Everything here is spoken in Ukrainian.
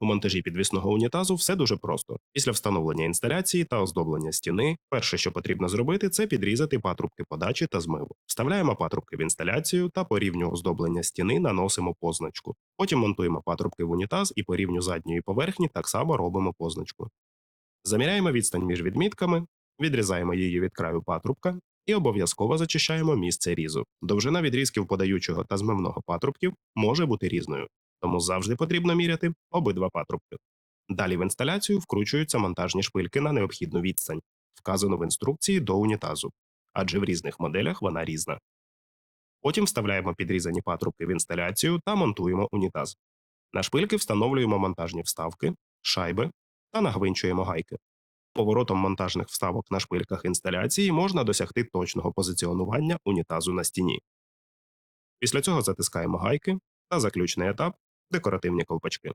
У монтажі підвісного унітазу все дуже просто. Після встановлення інсталяції та оздоблення стіни, перше, що потрібно зробити, це підрізати патрубки подачі та змиву. Вставляємо патрубки в інсталяцію та по рівню оздоблення стіни наносимо позначку. Потім монтуємо патрубки в унітаз і по рівню задньої поверхні так само робимо позначку. Заміряємо відстань між відмітками, відрізаємо її від краю патрубка і обов'язково зачищаємо місце різу. Довжина відрізків подаючого та змивного патрубків може бути різною, тому завжди потрібно міряти обидва патрубки. Далі в інсталяцію вкручуються монтажні шпильки на необхідну відстань, вказану в інструкції до унітазу, адже в різних моделях вона різна. Потім вставляємо підрізані патрубки в інсталяцію та монтуємо унітаз. На шпильки встановлюємо монтажні вставки, шайби та нагвинчуємо гайки. Поворотом монтажних вставок на шпильках інсталяції можна досягти точного позиціонування унітазу на стіні. Після цього затискаємо гайки та заключний етап декоративні ковпачки.